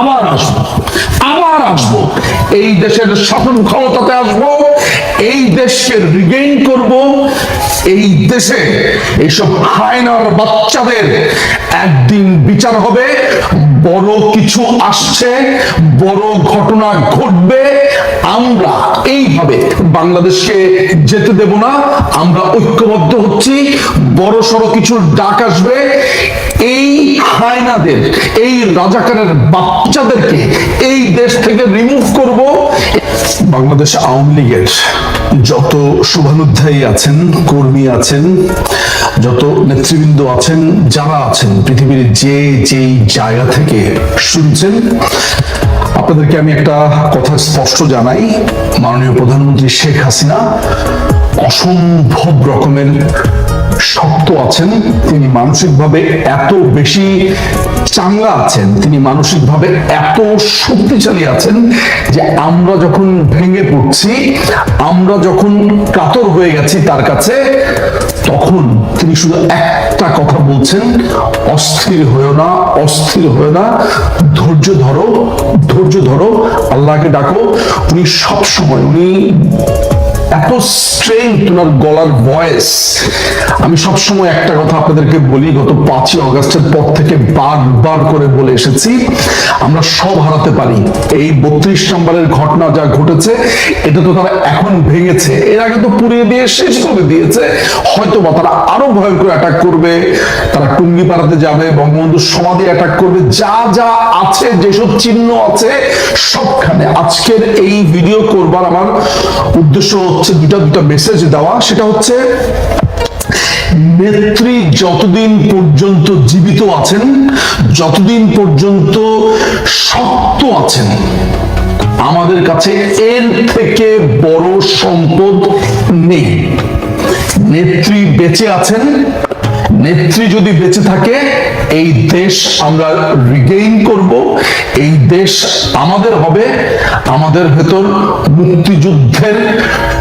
আবার আসব আবার আসব। এই দেশের শাসন ক্ষমতাতে আসব, এই দেশকে রিগেইন করব। এই দেশে এইসব হায়নার বাচ্চাদের একদিন বিচার হবে, বড় কিছু আসছে, বড় ঘটনা ঘটবে, আমরা এইভাবে বাংলাদেশকে যেতে দেব না। আমরা ঐক্যবদ্ধ হচ্ছি। বড় সড়ো কিছু ডাক আসবে। এই হায়নাদের, এই রাজাকারের বাচ্চাদেরকে এই দেশ থেকে রিমুভ করব। বাংলাদেশ আওয়ামী লীগের যত শুভানুধ্যায়ী আছেন, কর্মী আছেন, যত নেতৃবৃন্দ আছেন, যারা আছেন, পৃথিবীর যে যেই জায়গা থেকে শুনছেন আপনাদেরকে আমি একটা কথা স্পষ্ট জানাই। মাননীয় প্রধানমন্ত্রী শেখ হাসিনা অসম্ভব রকমের শক্ত আছেন। তিনি মানসিকভাবে এত বেশি চাঙ্গা আছেন। তিনি মানসিকভাবে এত শক্তিশালী আছেন যে আমরা যখন ভেঙে পড়ছি, আমরা যখন কাতর হয়ে গেছি তার কাছে, তখন তিনি শুধু একটা কথা বলছেন, অস্থির হয়েও না, অস্থির হয়েও না, ধৈর্য ধরো ধৈর্য ধরো, আল্লাহকে ডাকো, উনি সব সময় উনি এত স্ট্রেংথ ওনার গলার ভয়েস আমি সবসময় একটা কথা আপনাদেরকে বলি, গত পাঁচই অগস্টের পর থেকে বারবার করে বলে এসেছি, আমরা সব হারাতে পারি। এই বত্রিশ নম্বরের ঘটনা যা ঘটেছে, এটা তো তারা এখন ভেঙেছে। এর আগে তো পুড়িয়ে দিয়ে শেষ করে দিয়েছে। হয়তো বা তারা আরও ভয়ঙ্কর অ্যাটাক করবে, তারা টুঙ্গি পাড়াতে যাবে বঙ্গবন্ধুর সমাধি অ্যাটাক করবে, যা যা আছে, যেসব চিহ্ন আছে, সবখানে। আজকের এই ভিডিও করবার আমার উদ্দেশ্য হচ্ছে দুটা দুটা মেসেজ দেওয়া। সেটা হচ্ছে, নেত্রী যতদিন পর্যন্ত জীবিত আছেন, যতদিন পর্যন্ত শক্ত আছেন, আমাদের কাছে এর থেকে বড় সম্পদ নেই। নেত্রী বেঁচে আছেন নেত্রী যদি বেঁচে থাকে, এই দেশ আমরা রিগেইন করব, এই দেশ আমাদের হবে, আমাদের ভেতর মুক্তিযুদ্ধের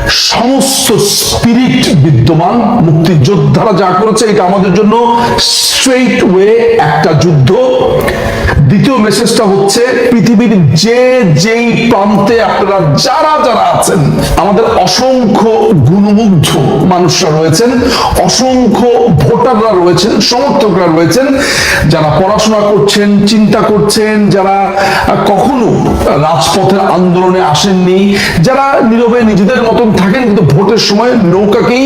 সমস্ত স্পিরিট বিদ্যমান, মুক্তিযোদ্ধারা যা করেছে, এটা আমাদের জন্য স্ট্রেইট ওয়ে একটা যুদ্ধ। মেসেজটা হচ্ছে, পৃথিবীর যে যেই প্রান্তে আপনারা যারা যারা আছেন, আমাদের অসংখ্য গুণমুগ্ধ মানুষরা রয়েছেন, অসংখ্য ভোটাররা রয়েছেন, সমর্থকরা রয়েছেন, যারা পড়াশোনা করছেন, চিন্তা করছেন, যারা কখনো রাজপথের আন্দোলনে আসেননি, যারা নীরবে নিজেদের মতন থাকেন, কিন্তু ভোটের সময় নৌকাকেই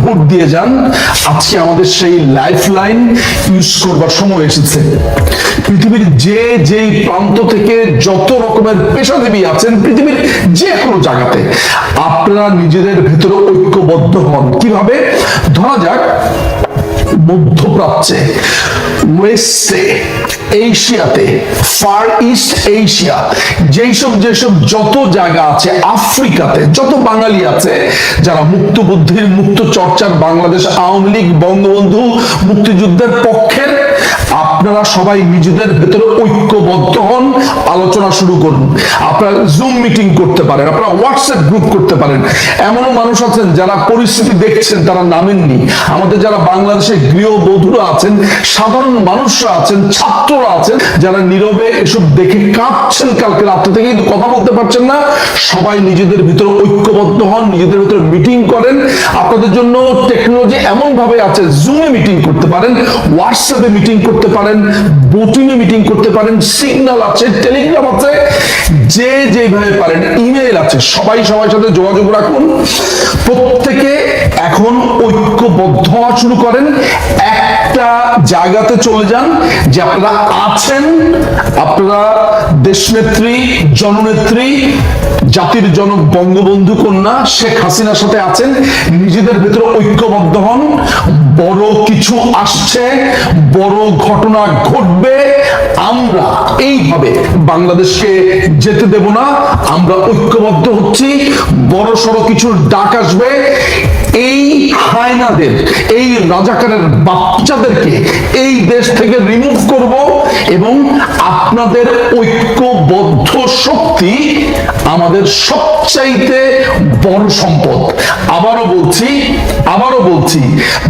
ভোট দিয়ে যান, আজকে আমাদের সেই লাইফ লাইন ইউজ করবার সময় এসেছে। পৃথিবীর যে যেই প্রান্ত থেকে যত রকমের পেশাজীবী আছেন পৃথিবীর যে কোনো জায়গাতে, আপনারা নিজেদের ভেতরে ঐক্যবদ্ধ হন। কীভাবে? ধরা যাক, মধ্যপ্রাচ্যে, ওয়েস্টে এশিয়াতে ফার ইস্ট এশিয়া যেই সব যেসব যত জায়গা আছে আফ্রিকাতে, যত বাঙালি আছে, যারা মুক্ত বুদ্ধির মুক্ত চর্চার বাংলাদেশ, আওয়ামী লীগ, বঙ্গবন্ধু, মুক্তিযুদ্ধের পক্ষের, আপনারা সবাই নিজেদের ভেতরে ঐক্যবদ্ধ হন, আলোচনা শুরু করুন। আপনারা জুম মিটিং করতে পারেন, আপনারা হোয়াটসঅ্যাপ গ্রুপ করতে পারেন। এমনও মানুষ আছেন যারা পরিস্থিতি দেখছেন, তারা নামেননি। আমাদের যারা বাংলাদেশে গৃহবধূরা আছেন, সাধারণ মানুষরা আছেন ছাত্ররা আছেন যারা নীরবে এসব দেখে কাঁপছেন কালকে রাত্রে থেকে, কিন্তু কথা বলতে পারছেন না। সবাই নিজেদের ভিতরে ঐক্যবদ্ধ হন, নিজেদের ভিতরে মিটিং করেন। আপনাদের জন্য টেকনোলজি এমন ভাবে আছে জুমে মিটিং করতে পারেন হোয়াটসঅ্যাপে মিটিং করতে পারেন মিটিং করতে পারেন সিগন্যাল আছে টেলিগ্রাম আছে, যে যেভাবে পারেন ইমেল আছে। সবাই সবার সাথে যোগাযোগ রাখুন। প্রত্যেকে এখন ঐক্যবদ্ধ হওয়া শুরু করেন। একটা জায়গাতে চলে যান যে আপনারা আছেন, আপনারা দেশনেত্রী, জননেত্রী, জাতির জনক, বঙ্গবন্ধু কন্যা, শেখ হাসিনার সাথে আছেন, নিজেদের ভেতরে ঐক্যবদ্ধ হন, বড় কিছু আসছে, বড় ঘটনা ঘটবে, আমরা এইভাবে বাংলাদেশকে যেতে দেব না, আমরা ঐক্যবদ্ধ হচ্ছি বড় সড়ো কিছু ডাক আসবে হায়নাদের এই রাজাকারের বাচ্চাদেরকে এই দেশ থেকে রিমুভ করব। এবং আপনাদের ঐক্যবদ্ধ শক্তি আমাদের সবচাইতে বড় সম্পদ। আবারও বলছি আবারও বলছি,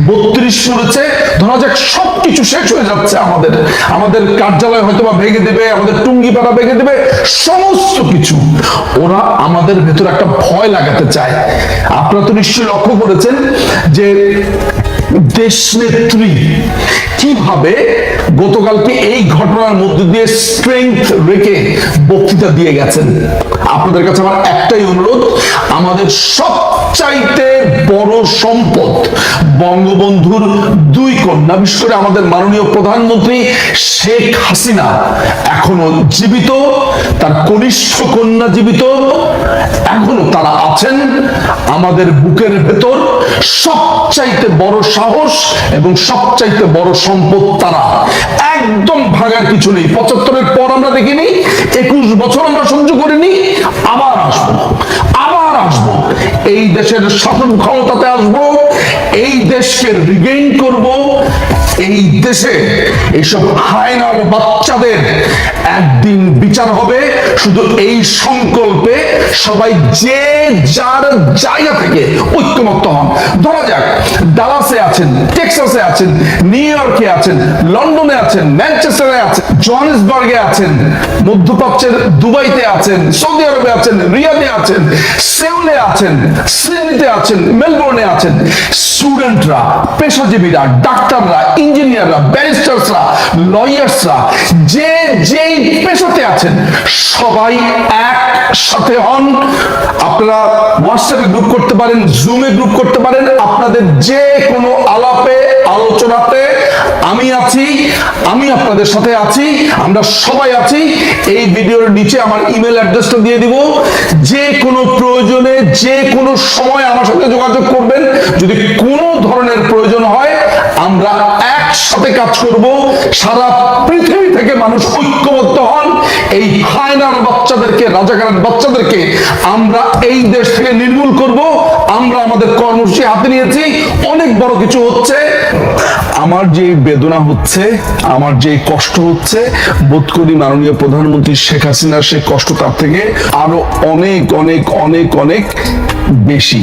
বত্রিশ পড়েছে ধরা যাক সবকিছু শেষ হয়ে যাচ্ছে আমাদের। আমাদের কার্যালয় হয়তো বা ভেঙে দেবে, আমাদের টুঙ্গি পাড়া ভেঙে দেবে, সমস্ত কিছু। ওরা আমাদের ভেতর একটা ভয় লাগাতে চায়। আপনারা তো নিশ্চয়ই লক্ষ্য করেছেন যে দেশ নেত্রী কীভাবে গতকালকে এই ঘটনার মধ্যে দিয়ে স্ট্রেংথ রেখে বক্তৃতা দিয়ে গেছেন। আপনাদের কাছে আমার একটাই অনুরোধ, আমাদের সবচাইতে বড় সম্পদ বঙ্গবন্ধুর দুই কন্যা, বিশেষ করে আমাদের মাননীয় প্রধানমন্ত্রী শেখ হাসিনা, এখনও জীবিত, তার কনিষ্ঠ কন্যা জীবিত, এখনও তারা আছেন। আমাদের বুকের ভেতর সবচাইতে বড় সাহস এবং সবচাইতে বড় সম্পদ তারা। একদম ভাগার কিছু নেই। পঁচাত্তরের পর আমরা দেখিনি, একুশ বছর আমরা সহ্য করিনি, আবার আসব আবার আসব। এই দেশের শাসন ক্ষমতাতে আসব, এই দেশকে রিগেইন করব, এই দেশে এইসব হায়নার বাচ্চাদের একদিন বিচার হবে। শুধু এই সংকল্পে সবাই যে যার জায়গা থেকে ঐক্যমত্য হন। ধরা যাক, ডালাসে আছেন, টেক্সাসে আছেন, নিউ ইয়র্কে আছেন, লন্ডনে আছেন, ম্যানচেস্টারে আছেন, জোহান্সবার্গে আছেন, মধ্যপ্রাচ্যের দুবাইতে আছেন, সৌদি আরবে আছেন, রিয়াদে আছেন, সেউলে আছেন, সিডনিতে আছেন, মেলবোর্নে আছেন। স্টুডেন্টরা, পেশাজীবীরা, ডাক্তাররা, ইঞ্জিনিয়াররা, ব্যারিস্টার্সরা, লয়ার্সরা, যে যেই পেশাতে আছেন, সবাই হন। আপনারা হোয়াটসঅ্যাপে গ্রুপ করতে পারেন জুমে গ্রুপ করতে পারেন। আপনাদের যে কোনো আলাপে, আলোচনাতে আমি আছি, আমি আপনাদের সাথে আছি, আমরা সবাই আছি। এই ভিডিওর নিচে আমার ইমেল অ্যাড্রেসটা দিয়ে দিব। যে কোনো প্রয়োজনে, যে কোনো সময় আমার সাথে যোগাযোগ করবেন। যদি কোনো ধরনের প্রয়োজন হয়, আমরা একসাথে কাজ করব, সারা পৃথিবী থেকে মানুষ ঐক্যবদ্ধ হন। এই হায়নার বাচ্চাদেরকে, রাজাকারের বাচ্চাদেরকে আমরা এই দেশ থেকে নির্মূল করব। আমরা আমাদের কর্মসূচি হাতে নিয়েছি। অনেক বড় কিছু হচ্ছে। আমার যে বেদনা হচ্ছে, আমার যে কষ্ট হচ্ছে, বোধ করি মাননীয় প্রধানমন্ত্রী শেখ হাসিনার সেই কষ্ট তার থেকে আরও অনেক অনেক অনেক অনেক বেশি।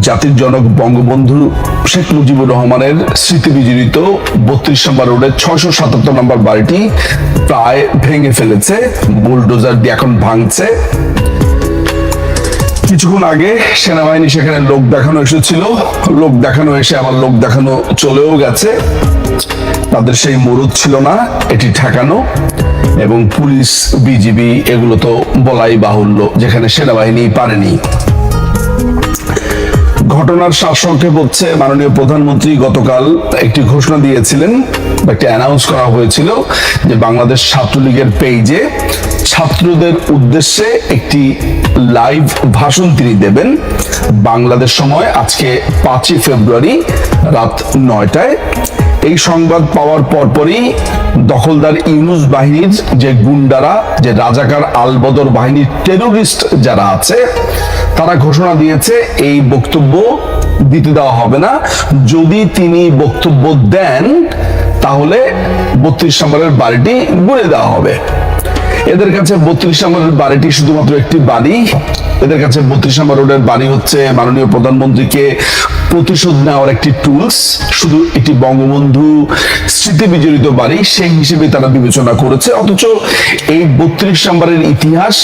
জাতির জনক বঙ্গবন্ধু শেখ মুজিবুর রহমানের স্মৃতি বিজড়িত বত্রিশ নম্বর রোডের ছয়শো সাতাত্তর নম্বর বাড়িটি প্রায় ভেঙে ফেলেছে, বুলডোজার দিয়ে এখন ভাঙছে। কিছুক্ষণ আগে সেনাবাহিনী সেখানে লোক দেখানো এসেছিল। লোক দেখানো এসে আবার লোক দেখানো চলেও গেছে। তাদের সেই মরুদ ছিল না, এটি ঠেকানো এবং পুলিশ, বিজিবি এগুলো তো বলাই বাহুল্য, যেখানে সেনাবাহিনী পারেনি। ঘটনার সারসংক্ষেপ হচ্ছে মাননীয় প্রধানমন্ত্রী গতকাল একটি ঘোষণা দিয়েছিলেন বা একটি অ্যানাউন্স করা হয়েছিল যে বাংলাদেশ ছাত্রলীগের পেজে ছাত্রদের উদ্দেশ্যে একটি লাইভ ভাষণ তিনি দেবেন। বাংলাদেশ সময় আজকে পাঁচই ফেব্রুয়ারি রাত নয়টায়। এই সংবাদ পাওয়ার পরপরই দখলদার ইউনুস বাহিনীর যে গুন্ডারা, যে রাজাকার আলবদর বাহিনীর টেরোরিস্ট যারা আছে, তারা ঘোষণা দিয়েছে এই বক্তব্য দিতে দেওয়া হবে না। যদি তিনি বক্তব্য দেন, তাহলে বত্রিশ নম্বরের বাড়িটি গুড়ে দেওয়া হবে। এদের কাছে বত্রিশ নম্বরের বাড়িটি শুধুমাত্র একটি বাড়ি। এদের কাছে বত্রিশ নম্বর রোডের বাড়ি হচ্ছে মাননীয় প্রধানমন্ত্রীকে প্রতিশোধ নেওয়ার একটি টুলস শুধু এটি বঙ্গবন্ধু স্মৃতি বিজড়িত বাড়ি, সেই হিসেবে তারা বিবেচনা করেছে। অথচ এই বত্রিশ নাম্বারের ইতিহাস,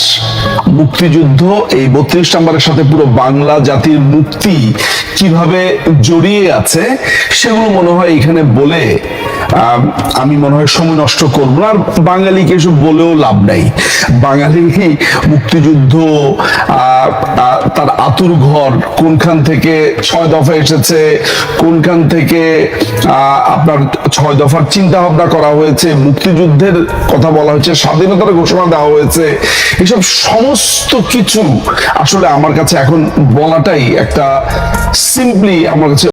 মুক্তিযুদ্ধ, এই বত্রিশ নাম্বারের সাথে পুরো বাংলা জাতির মুক্তি কীভাবে জড়িয়ে আছে, সেগুলো মনে হয় এখানে বলে আমি মনে হয় সময় নষ্ট করব আর বাঙালিকে এসব বলেও লাভ নাই। বাঙালি মুক্তিযুদ্ধ তার আতুর ঘর, কোনখান থেকে ছয় দফা এসেছে, কোনখান থেকে আপনার ছয় দফার চিন্তা ভাবনা করা হয়েছে, মুক্তিযুদ্ধের কথা বলা হয়েছে, স্বাধীনতার ঘোষণা দেওয়া হয়েছে, এসব সমস্ত কিছু আসলে আমার কাছে এখন বলাটাই একটা সিম্পলি আমার কাছে